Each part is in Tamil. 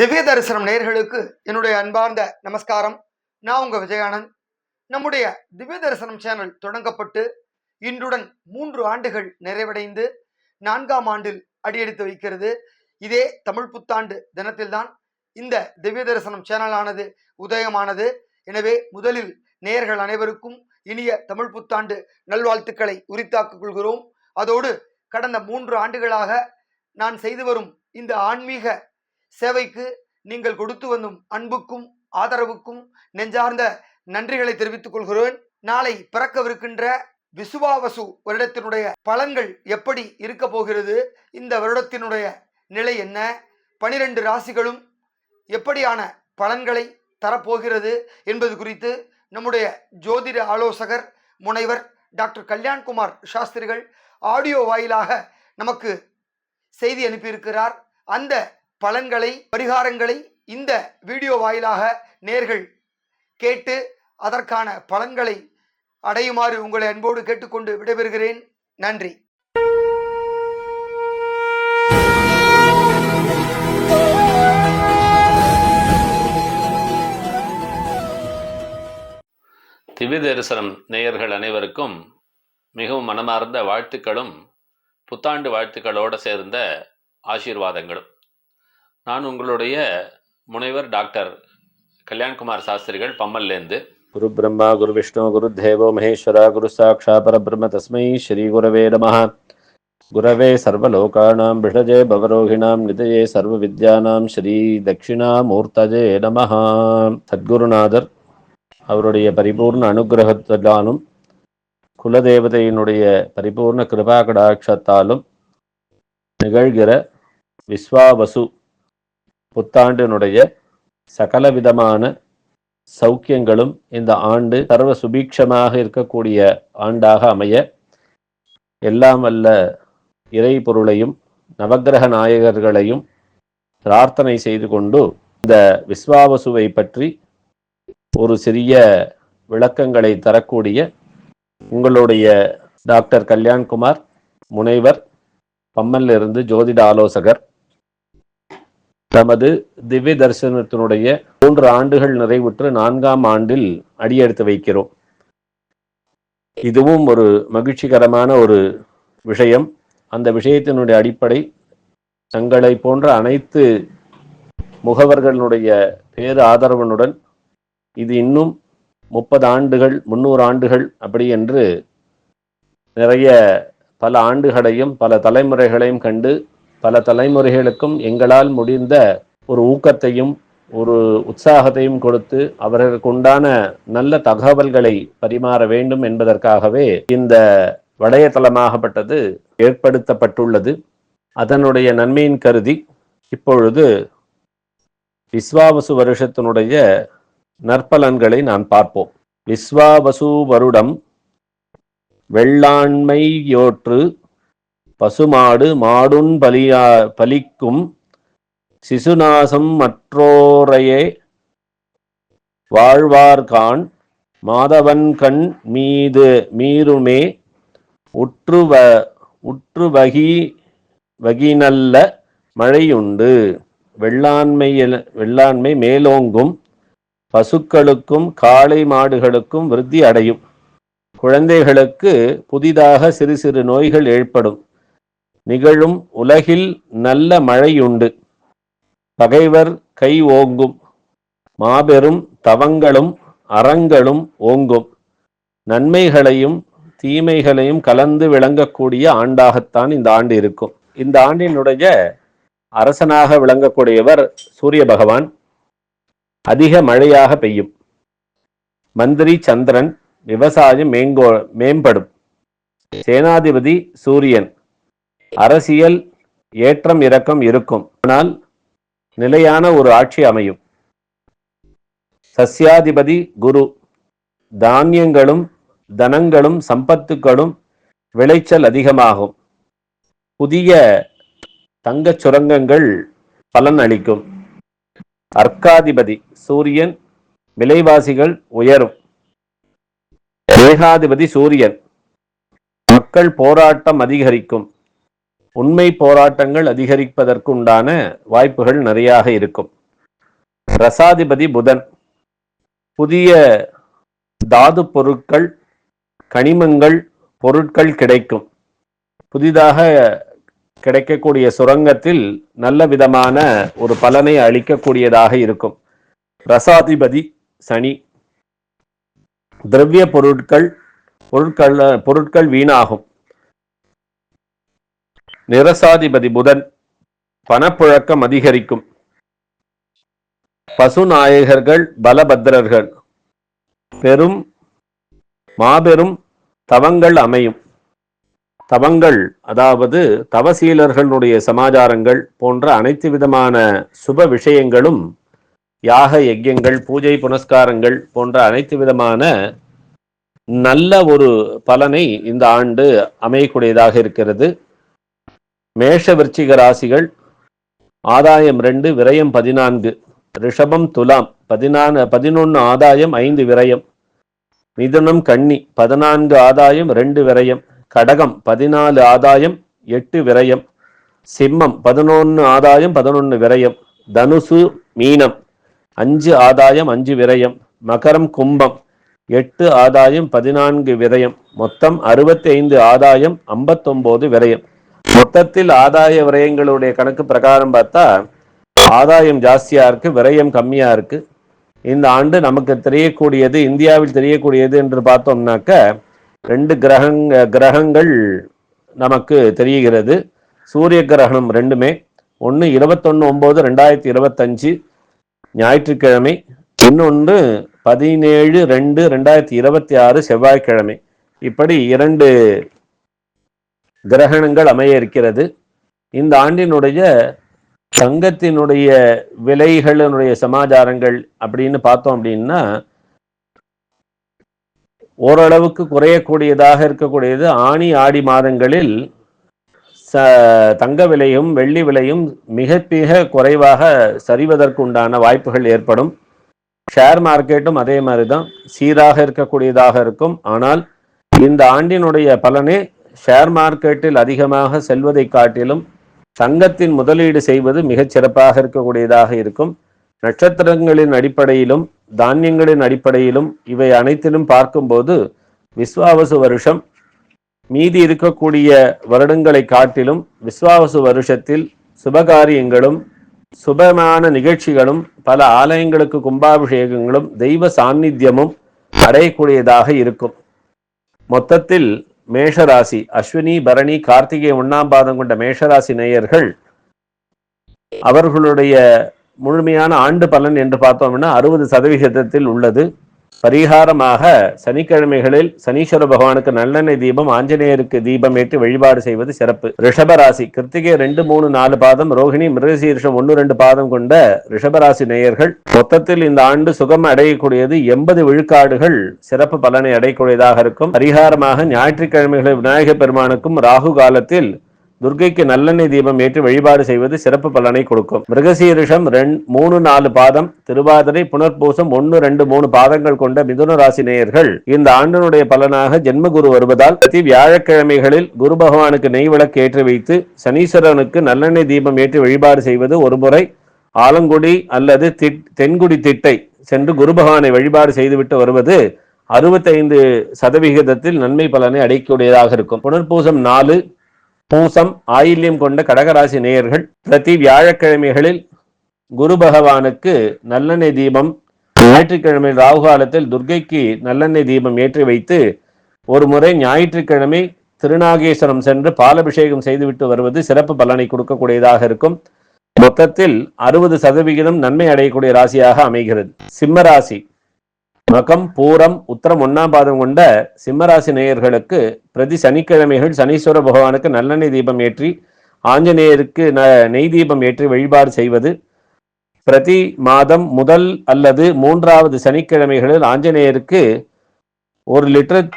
திவ்ய தரிசனம் நேர்களுக்கு என்னுடைய அன்பார்ந்த நமஸ்காரம். நான் உங்க விஜயானந்த். நம்முடைய திவ்ய தரிசனம் சேனல் தொடங்கப்பட்டு இன்றுடன் மூன்று ஆண்டுகள் நிறைவடைந்து நான்காம் ஆண்டில் அடியெடுத்து வைக்கிறது. இதே தமிழ் புத்தாண்டு தினத்தில்தான் இந்த திவ்ய தரிசனம் சேனலானது உதயமானது. எனவே முதலில் நேயர்கள் அனைவருக்கும் இனிய தமிழ் புத்தாண்டு நல்வாழ்த்துக்களை உரித்தாக்கிக் கொள்கிறோம். அதோடு கடந்த மூன்று ஆண்டுகளாக நான் செய்து வரும் இந்த ஆன்மீக சேவைக்கு நீங்கள் கொடுத்து வந்தும் அன்புக்கும் ஆதரவுக்கும் நெஞ்சார்ந்த நன்றிகளை தெரிவித்துக் கொள்கிறேன். நாளை பிறக்கவிருக்கின்ற விசுவாவசு வருடத்தினுடைய பலன்கள் எப்படி இருக்க போகிறது? இந்த வருடத்தினுடைய நிலை என்ன? பனிரெண்டு ராசிகளும் எப்படியான பலன்களை தரப்போகிறது என்பது குறித்து நம்முடைய ஜோதிட ஆலோசகர் முனைவர் டாக்டர் கல்யாண்குமார் சாஸ்திரிகள் ஆடியோ வாயிலாக நமக்கு செய்தி அனுப்பியிருக்கிறார். அந்த பலன்களை பரிகாரங்களை இந்த வீடியோ வாயிலாக நேர்கள் கேட்டு அதற்கான பலன்களை அடையுமாறு உங்களை அன்போடு கேட்டுக்கொண்டு விடைபெறுகிறேன். நன்றி. திவ்ய தரிசனம் நேயர்கள் அனைவருக்கும் மிகவும் மனமார்ந்த வாழ்த்துக்களும் புத்தாண்டு வாழ்த்துக்களோடு சேர்ந்த ஆசீர்வாதங்களும். நான் உங்களுடைய முனைவர் டாக்டர் கல்யாண்குமார் சாஸ்திரிகள் பம்மல்லேருந்து குரு பிரம்மா குரு விஷ்ணு குரு தேவோ மகேஸ்வரா குரு சாட்சா பரபிரம்ம தஸ்மை ஸ்ரீ குரவே நம. குரவே சர்வலோகாணாம் விஷஜே பவரோகிணாம் நிதயே சர்வ வித்யானாம் ஸ்ரீ தட்சிணாமூர்த்தஜே நமः. சத்குருநாதர் அவருடைய பரிபூர்ண அனுகிரகத்தாலும் குலதேவதையினுடைய பரிபூர்ண கிருபா கடாட்சத்தாலும் நிகழ்கிற விஸ்வாவசு புத்தாண்டினுடைய சகலவிதமான சௌக்கியங்களும் இந்த ஆண்டு சர்வ சுபீட்சமாக இருக்கக்கூடிய ஆண்டாக அமைய எல்லாம் வல்ல இறை பொருளையும் நவக்கிரக நாயகர்களையும் பிரார்த்தனை செய்து கொண்டு இந்த விஸ்வாவசுவை பற்றி ஒரு சிறிய விளக்கங்களை தரக்கூடிய உங்களுடைய டாக்டர் கல்யாண்குமார் முனைவர் பம்மலிருந்து ஜோதிட ஆலோசகர் தமது திவ்ய தரிசனத்தினுடைய மூன்று ஆண்டுகள் நிறைவுற்று நான்காம் ஆண்டில் அடியெடுத்து வைக்கிறோம். இதுவும் ஒரு மகிழ்ச்சிகரமான ஒரு விஷயம். அந்த விஷயத்தினுடைய அடிப்படை தங்களை போன்ற அனைத்து முகவர்களுடைய பேரு ஆதரவனுடன் இது இன்னும் முப்பது ஆண்டுகள் முன்னூறு ஆண்டுகள் அப்படி என்று நிறைய பல ஆண்டுகளையும் பல தலைமுறைகளையும் கண்டு பல தலைமுறைகளுக்கும் எங்களால் முடிந்த ஒரு ஊக்கத்தையும் ஒரு உற்சாகத்தையும் கொடுத்து அவர்களுக்கு உண்டான நல்ல தகவல்களை பரிமாற வேண்டும் என்பதற்காகவே இந்த வளையதளமாகப்பட்டது ஏற்படுத்தப்பட்டுள்ளது. அதனுடைய நன்மையின் கருதி இப்பொழுது விஸ்வாவசு வருஷத்தினுடைய நற்பலன்களை நான் பார்ப்போம். விஸ்வாவசு வருடம் வெள்ளாண்மையோற்று பசுமாடு மாடுன் பலியா பலிக்கும் சிசுநாசம் மற்றோரையே வாழ்வார்கான் மாதவன் கண் மீது மீறுமே உற்றுவ வகி வகினல்ல மழையுண்டு. வெள்ளாண்மை வெள்ளாண்மை மேலோங்கும் பசுக்களுக்கும் காளை மாடுகளுக்கும் விருத்தி அடையும். குழந்தைகளுக்கு புதிதாக சிறு சிறு நோய்கள் ஏற்படும். நிகழும் உலகில் நல்ல மழையுண்டு. பகைவர் கை ஓங்கும். மாபெரும் தவங்களும் அறங்களும் ஓங்கும். நன்மைகளையும் தீமைகளையும் கலந்து விளங்கக்கூடிய ஆண்டாகத்தான் இந்த ஆண்டு இருக்கும். இந்த ஆண்டினுடைய அரசனாக விளங்கக்கூடியவர் சூரிய பகவான். அதிக மழையாக பெய்யும். மந்திரி சந்திரன் விவசாயம் மேங்கோ மேம்படும். சேனாதிபதி சூரியன். அரசியல் ஏற்றம் இறக்கம் இருக்கும். ஆனால் நிலையான ஒரு ஆட்சி அமையும். சஸ்யாதிபதி குரு. தானியங்களும் தனங்களும் சம்பத்துக்களும் விளைச்சல் அதிகமாகும். புதிய தங்கச் சுரங்கங்கள் பலன் அளிக்கும். அர்க்காதிபதி சூரியன் விலைவாசிகள் உயரும். ஏகாதிபதி சூரியன் மக்கள் போராட்டம் அதிகரிக்கும். உண்மை போராட்டங்கள் அதிகரிப்பதற்கு உண்டான வாய்ப்புகள் நிறையாக இருக்கும். ரசாதிபதி புதன் புதிய தாது பொருட்கள் கனிமங்கள் பொருட்கள் கிடைக்கும். புதிதாக கிடைக்கக்கூடிய சுரங்கத்தில் நல்ல விதமான ஒரு பலனை அளிக்கக்கூடியதாக இருக்கும். ரசாதிபதி சனி திரவிய பொருட்கள் பொருட்கள் பொருட்கள் வீணாகும். நிரசாதிபதி புதன் பணப்புழக்கம் அதிகரிக்கும். பசுநாயகர்கள் பலபத்திரர்கள். பெரும் மாபெரும் தவங்கள் அமையும். தவங்கள் அதாவது தவசீலர்களுடைய சமாச்சாரங்கள் போன்ற அனைத்து விதமான சுப விஷயங்களும் யாக யஜ்யங்கள் பூஜை புனஸ்காரங்கள் போன்ற அனைத்து விதமான நல்ல ஒரு பலனை இந்த ஆண்டு அமையக்கூடியதாக இருக்கிறது. மேஷ விருச்சிக ராசிகள் ஆதாயம் ரெண்டு விரயம் பதினான்கு. ரிஷபம் துலாம் பதினான பதினொன்று ஆதாயம் ஐந்து விரயம். மிதுனம் கன்னி பதினான்கு ஆதாயம் ரெண்டு விரயம். கடகம் பதினாலு ஆதாயம் எட்டு விரயம். சிம்மம் பதினொன்று ஆதாயம் பதினொன்று விரயம். தனுசு மீனம் அஞ்சு ஆதாயம் அஞ்சு விரயம். மகரம் கும்பம் எட்டு ஆதாயம் பதினான்கு விரயம். மொத்தம் அறுபத்தி ஐந்து ஆதாயம் ஐம்பத்தொம்போது விரயம். மொத்தத்தில் ஆதாய விரயங்களுடைய கணக்கு பிரகாரம் பார்த்தா ஆதாயம் ஜாஸ்தியா இருக்கு விரயம் கம்மியா இருக்கு. இந்த ஆண்டு நமக்கு தெரியக்கூடியது இந்தியாவில் தெரியக்கூடியது என்று பார்த்தோம்னாக்க ரெண்டு கிரகங்க கிரகங்கள் நமக்கு தெரிகிறது. சூரிய கிரகணம் ரெண்டுமே. ஒன்று இருபத்தொன்று ஒம்பது ரெண்டாயிரத்தி இருபத்தஞ்சு ஞாயிற்றுக்கிழமை. இன்னொன்று பதினேழு ரெண்டு ரெண்டாயிரத்தி இருபத்தி ஆறு செவ்வாய்க்கிழமை. இப்படி இரண்டு கிரகணங்கள் அமைய இருக்கிறது இந்த ஆண்டினுடைய தங்கத்தினுடைய விலைகளினுடைய சமாச்சாரங்கள் அப்படின்னு பார்த்தோம் அப்படின்னா ஓரளவுக்கு குறையக்கூடியதாக இருக்கக்கூடியது. ஆணி ஆடி மாதங்களில் ச தங்க விலையும் வெள்ளி விலையும் மிக மிக குறைவாக சரிவதற்குண்டான வாய்ப்புகள் ஏற்படும். ஷேர் மார்க்கெட்டும் அதே மாதிரி தான் சீராக இருக்கக்கூடியதாக இருக்கும். ஆனால் இந்த ஆண்டினுடைய பலனே ஷேர் மார்க்கெட்டில் அதிகமாக செல்வதை காட்டிலும் தங்கத்தின் முதலீடு செய்வது மிகச் சிறப்பாக இருக்கக்கூடியதாக இருக்கும். நட்சத்திரங்களின் அடிப்படையிலும் தானியங்களின் அடிப்படையிலும் இவை அனைத்திலும் பார்க்கும்போது விஸ்வாவசு வருஷம் மீதி இருக்கக்கூடிய வருடங்களை காட்டிலும் விஸ்வாவசு வருஷத்தில் சுபகாரியங்களும் சுபமான நிகழ்ச்சிகளும் பல ஆலயங்களுக்கு கும்பாபிஷேகங்களும் தெய்வ சாநித்தியமும் அடையக்கூடியதாக இருக்கும். மொத்தத்தில் மேஷராசி அஸ்வினி பரணி கார்த்திகை ஒண்ணாம் பாதம் கொண்ட மேஷராசி நேயர்கள் அவர்களுடைய முழுமையான ஆண்டு பலன் என்று பார்த்தோம்னா அறுபது சதவிகிதத்தில் உள்ளது. பரிகாரமாக சனிக்கிழமைகளில் சனீஸ்வர பகவானுக்கு நல்லெண்ணெய் தீபம் ஆஞ்சநேயருக்கு தீபம் ஏற்றி வழிபாடு செய்வது சிறப்பு. ரிஷபராசி கிருத்திகை ரெண்டு மூணு நாலு பாதம் ரோகிணி மிருகசீர்ஷம் ஒன்று ரெண்டு பாதம் கொண்ட ரிஷபராசி நேயர்கள் மொத்தத்தில் இந்த ஆண்டு சுகம் அடையக்கூடியது எண்பது விழுக்காடுகள் சிறப்பு பலனை அடையக்கூடியதாக இருக்கும். பரிகாரமாக ஞாயிற்றுக்கிழமைகளில் விநாயகர் பெருமானுக்கும் ராகு காலத்தில் துர்க்கைக்கு நல்லெண்ணெய் தீபம் ஏற்றி வழிபாடு செய்வது சிறப்பு பலனை கொடுக்கும். மிருகசீரிஷம் ரெண் மூணு நாலு பாதம் திருவாதிரை புனர்பூசம் ஒன்னு ரெண்டு மூணு பாதங்கள் கொண்ட மிதுன ராசி நேயர்கள் இந்த ஆண்டினுடைய பலனாக ஜென்ம குரு வருவதால் பிரதி வியாழக்கிழமைகளில் குரு பகவானுக்கு நெய் விளக்கு ஏற்றி வைத்து சனீஸ்வரனுக்கு நல்லெண்ணெய் தீபம் ஏற்றி வழிபாடு செய்வது ஒருமுறை ஆலங்குடி அல்லது திட் தென்குடி திட்டை சென்று குரு பகவானை வழிபாடு செய்துவிட்டு வருவது அறுபத்தைந்து சதவிகிதத்தில் நன்மை பலனை அடைக்கக்கூடியதாக இருக்கும். புனர்பூசம் நாலு பூசம் ஆயில்யம் கொண்ட கடகராசி நேயர்கள் பிரதி வியாழக்கிழமைகளில் குரு பகவானுக்கு நல்லெண்ணெய் தீபம் ஞாயிற்றுக்கிழமை ராகு காலத்தில் துர்க்கைக்கு நல்லெண்ணெய் தீபம் ஏற்றி வைத்து ஒரு முறை ஞாயிற்றுக்கிழமை திருநாகேஸ்வரம் சென்று பாலபிஷேகம் செய்துவிட்டு வருவது சிறப்பு பலனை கொடுக்கக்கூடியதாக இருக்கும். மொத்தத்தில் அறுபது சதவிகிதம் நன்மை அடையக்கூடிய ராசியாக அமைகிறது. சிம்ம ராசி. மகம் பூரம் உத்தரம் ஒன்னாம் பாதம் கொண்ட சிம்மராசி நேயர்களுக்கு பிரதி சனிக்கிழமைகள் சனீஸ்வர பகவானுக்கு நல்லெண்ணெய் தீபம் ஏற்றி ஆஞ்சநேயருக்கு ந- நெய் தீபம் ஏற்றி வழிபாடு செய்வது. பிரதி மாதம் முதல் அல்லது மூன்றாவது சனிக்கிழமைகளில் ஆஞ்சநேயருக்கு ஒரு லிட்டர்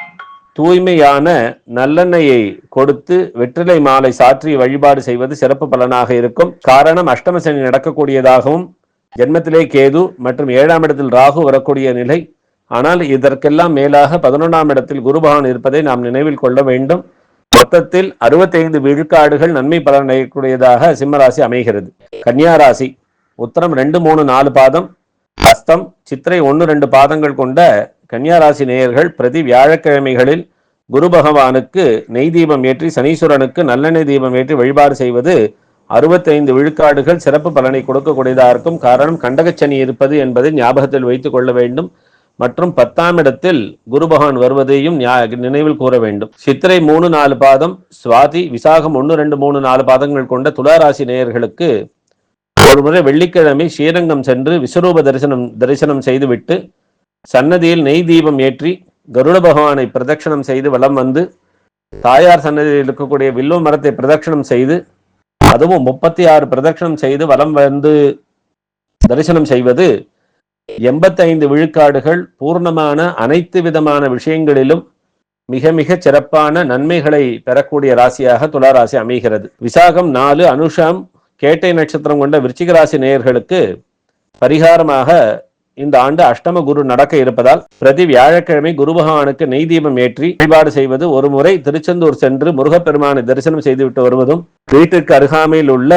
தூய்மையான நல்லெண்ணெயை கொடுத்து வெற்றிலை மாலை சாற்றி வழிபாடு செய்வது சிறப்பு பலனாக இருக்கும். காரணம் அஷ்டம சனி நடக்கக்கூடியதாகவும் ஜென்மத்திலே கேது மற்றும் ஏழாம் இடத்தில் ராகு வரக்கூடிய நிலை ஆனால் இதற்கெல்லாம் மேலாக பதினொன்றாம் இடத்தில் குருபகவான் இருப்பதை நாம் நினைவில் கொள்ள வேண்டும். மொத்தத்தில் அறுபத்தைந்து விழுக்காடுகள் நன்மை பலனடையக்கூடியதாக சிம்மராசி அமைகிறது. கன்னியா ராசி உத்தரம் ரெண்டு மூணு நாலு பாதம். அஸ்தம் சித்திரை ஒன்று ரெண்டு பாதங்கள் கொண்ட கன்னியாராசி நேயர்கள் பிரதி வியாழக்கிழமைகளில் குரு பகவானுக்கு நெய் தீபம் ஏற்றி சனீஸ்வரனுக்கு நல்லெண்ணெய் தீபம் ஏற்றி வழிபாடு செய்வது அறுபத்தைந்து விழுக்காடுகள் சிறப்பு பலனை கொடுக்கக்கூடியதாக இருக்கும். காரணம் கண்டகச்சனி இருப்பது என்பதை ஞாபகத்தில் வைத்துக் கொள்ள வேண்டும். மற்றும் பத்தாம் இடத்தில் குரு பகவான் வருவதையும் நினைவில் கூற வேண்டும். சித்திரை மூணு நாலு பாதம் சுவாதி விசாகம் ஒன்று ரெண்டு மூணு நாலு பாதங்கள் கொண்ட துளாராசி நேயர்களுக்கு ஒரு முறை வெள்ளிக்கிழமை ஸ்ரீரங்கம் சென்று விஸ்வரூப தரிசனம் தரிசனம் செய்துவிட்டு சன்னதியில் நெய் தீபம் ஏற்றி கருட பகவானை பிரதட்சணம் செய்து வலம் வந்து தாயார் சன்னதியில் இருக்கக்கூடிய வில்வ மரத்தை பிரதட்சணம் செய்து அதுவும் முப்பத்தி ஆறு பிரதட்சணம் செய்து வலம் வந்து தரிசனம் செய்வது எண்பத்தைந்து விழுக்காடுகள் பூர்ணமான அனைத்து விதமான விஷயங்களிலும் மிக மிக சிறப்பான நன்மைகளை பெறக்கூடிய ராசியாக துளாராசி அமைகிறது. விசாகம் நாலு அனுஷம் கேட்டை நட்சத்திரம் கொண்ட விருச்சிக ராசி நேயர்களுக்கு பரிகாரமாக இந்த ஆண்டு அஷ்டம குரு நடக்க இருப்பதால் பிரதி வியாழக்கிழமை குரு பகவானுக்கு நெய் தீபம் ஏற்றி வழிபாடு செய்வது ஒரு முறை திருச்செந்தூர் சென்று முருகப்பெருமானை தரிசனம் செய்துவிட்டு வருவதும் வீட்டிற்கு அருகாமையில் உள்ள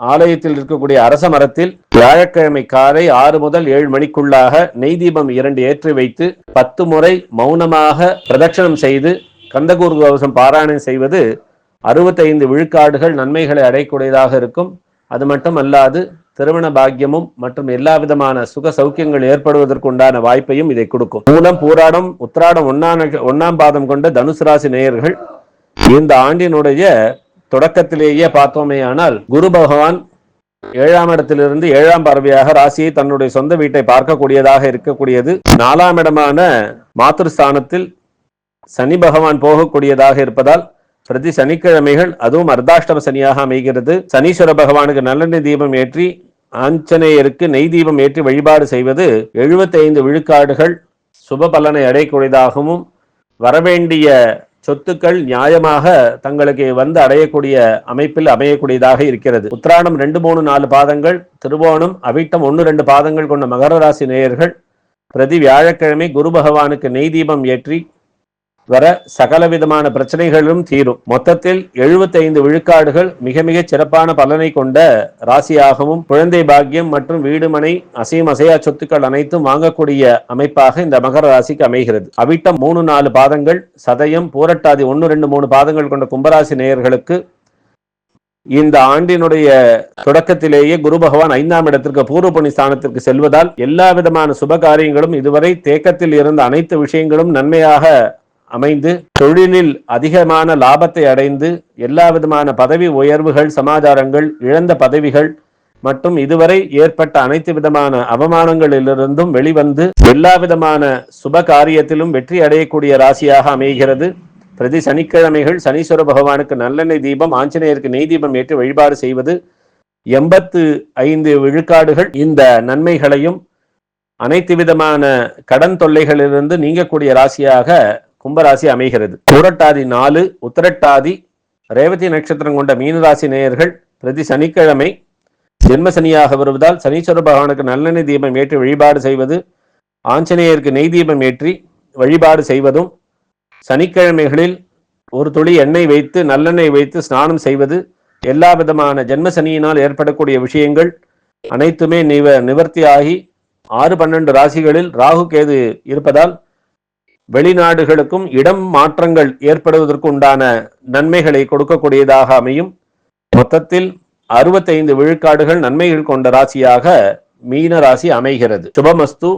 ஆலயத்தில் இருக்கக்கூடிய அரச மரத்தில் வியாழக்கிழமை காலை ஆறு முதல் ஏழு மணிக்குள்ளாக நெய் தீபம் இரண்டு ஏற்றி வைத்து பத்து முறை மௌனமாக பிரதட்சணம் செய்து கந்தகூர் கவசம் பாராயணம் செய்வது அறுபத்தைந்து விழுக்காடுகள் நன்மைகளை அடையக்கூடியதாக இருக்கும். அது மட்டும் அல்லாது திருமண பாக்கியமும் மற்றும் எல்லா விதமான சுக சௌக்கியங்கள் ஏற்படுவதற்குண்டான வாய்ப்பையும் இதை கொடுக்கும். மூலம் பூராடம் உத்திராடம் ஒன்னாம் ஒன்னாம் பாதம் கொண்ட தனுசு ராசி நேயர்கள் இந்த ஆண்டினுடைய தொடக்கத்திலேயே பார்த்தோமேயானால் குரு பகவான் ஏழாம் இடத்திலிருந்து ஏழாம் பார்வையாக ராசியை தன்னுடைய சொந்த வீட்டை பார்க்கக்கூடியதாக இருக்கக்கூடியது. நாலாம் இடமான மாத்திருஸ்தானத்தில் சனி பகவான் போகக்கூடியதாக இருப்பதால் பிரதி சனிக்கிழமைகள் அதுவும் அர்த்தாஷ்டம சனியாக அமைகிறது. சனீஸ்வர பகவானுக்கு நல்லெண்ணெய் தீபம் ஏற்றி ஆஞ்சநேயருக்கு நெய் தீபம் ஏற்றி வழிபாடு செய்வது 75 விழுக்காடுகள் சுப பலனை அடையக்கூடியதாகவும் வரவேண்டிய சொத்துக்கள் நியாயமாக தங்களுக்கு வந்து அடையக்கூடிய அமைப்பில் அமையக்கூடியதாக இருக்கிறது. உத்ராணம் ரெண்டு மூணு நாலு பாதங்கள் திருவோணம் அவிட்டம் ஒன்று ரெண்டு பாதங்கள் கொண்ட மகர ராசி நேயர்கள் பிரதி வியாழக்கிழமை குரு பகவானுக்கு நெய் தீபம் ஏற்றி வர சகல விதமான பிரச்சனைகளும் தீரும். மொத்தத்தில் 75 விழுக்காடுகள் மிக மிக சிறப்பான பலனை கொண்ட ராசியாகவும் குழந்தை பாக்கியம் மற்றும் வீடுமனை அசையும் அசையா சொத்துக்கள் அனைத்தும் வாங்கக்கூடிய அமைப்பாக இந்த மகர ராசிக்கு அமைகிறது. அவிட்டம் மூணு நாலு பாதங்கள் சதயம் பூரட்டாதி ஒன்று ரெண்டு மூணு பாதங்கள் கொண்ட கும்பராசி நேயர்களுக்கு இந்த ஆண்டினுடைய தொடக்கத்திலேயே குரு பகவான் ஐந்தாம் இடத்திற்கு பூர்வ புண்ணிய ஸ்தானத்திற்கு செல்வதால் எல்லா விதமான சுப காரியங்களும் இதுவரை தேக்கத்தில் இருந்த அனைத்து விஷயங்களும் நன்மையாக அமைந்து தொழிலில் அதிகமான லாபத்தை அடைந்து எல்லா விதமான பதவி உயர்வுகள் சமாச்சாரங்கள் இழந்த பதவிகள் மற்றும் இதுவரை ஏற்பட்ட அனைத்து விதமான அவமானங்களிலிருந்தும் வெளிவந்து எல்லா விதமான சுப காரியத்திலும் வெற்றி அடையக்கூடிய ராசியாக அமைகிறது. பிரதி சனிக்கிழமைகள் சனீஸ்வர பகவானுக்கு நல்லெண்ணெய் தீபம் ஆஞ்சநேயருக்கு நெய் தீபம் ஏற்று வழிபாடு செய்வது எண்பத்து ஐந்து விழுக்காடுகள். இந்த நன்மைகளையும் அனைத்து விதமான கடன் தொல்லைகளிலிருந்து நீங்கக்கூடிய ராசியாக கும்பராசி அமைகிறது. பூரட்டாதி நாலு உத்திரட்டாதி ரேவதி நட்சத்திரம் கொண்ட மீனராசி நேயர்கள் பிரதி சனிக்கிழமை ஜென்மசனியாக வருவதால் சனீஸ்வர பகவானுக்கு நல்லெண்ணெய் தீபம் ஏற்றி வழிபாடு செய்வது ஆஞ்சநேயருக்கு நெய் தீபம் ஏற்றி வழிபாடு செய்வதும் சனிக்கிழமைகளில் ஒரு துளி எண்ணெய் வைத்து நல்லெண்ணெய் வைத்து ஸ்நானம் செய்வது எல்லா விதமான ஜென்மசனியினால் ஏற்படக்கூடிய விஷயங்கள் அனைத்துமே நிவ நிவர்த்தியாகி ஆறு பன்னெண்டு ராசிகளில் ராகு கேது இருப்பதால் வெளிநாடுகளுக்கும் இடம் மாற்றங்கள் ஏற்படுவதற்கு உண்டான நன்மைகளை கொடுக்கக்கூடியதாக அமையும். மொத்தத்தில் அறுபத்தைந்து விழுக்காடுகள் நன்மைகள் கொண்ட ராசியாக மீன ராசி அமைகிறது. சுபமஸ்து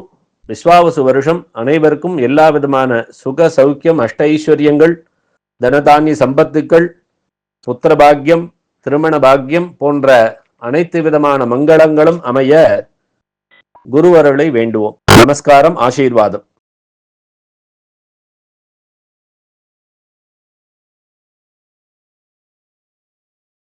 விஸ்வாவசு வருஷம் அனைவருக்கும் எல்லா விதமான சுக சௌக்கியம் அஷ்ட ஐஸ்வர்யங்கள் தனதானிய சம்பத்துக்கள் புத்திர பாக்கியம் திருமண பாக்கியம் போன்ற அனைத்து விதமான மங்களங்களும் அமைய குருவருளை வேண்டுவோம். நமஸ்காரம் ஆசீர்வாதம்.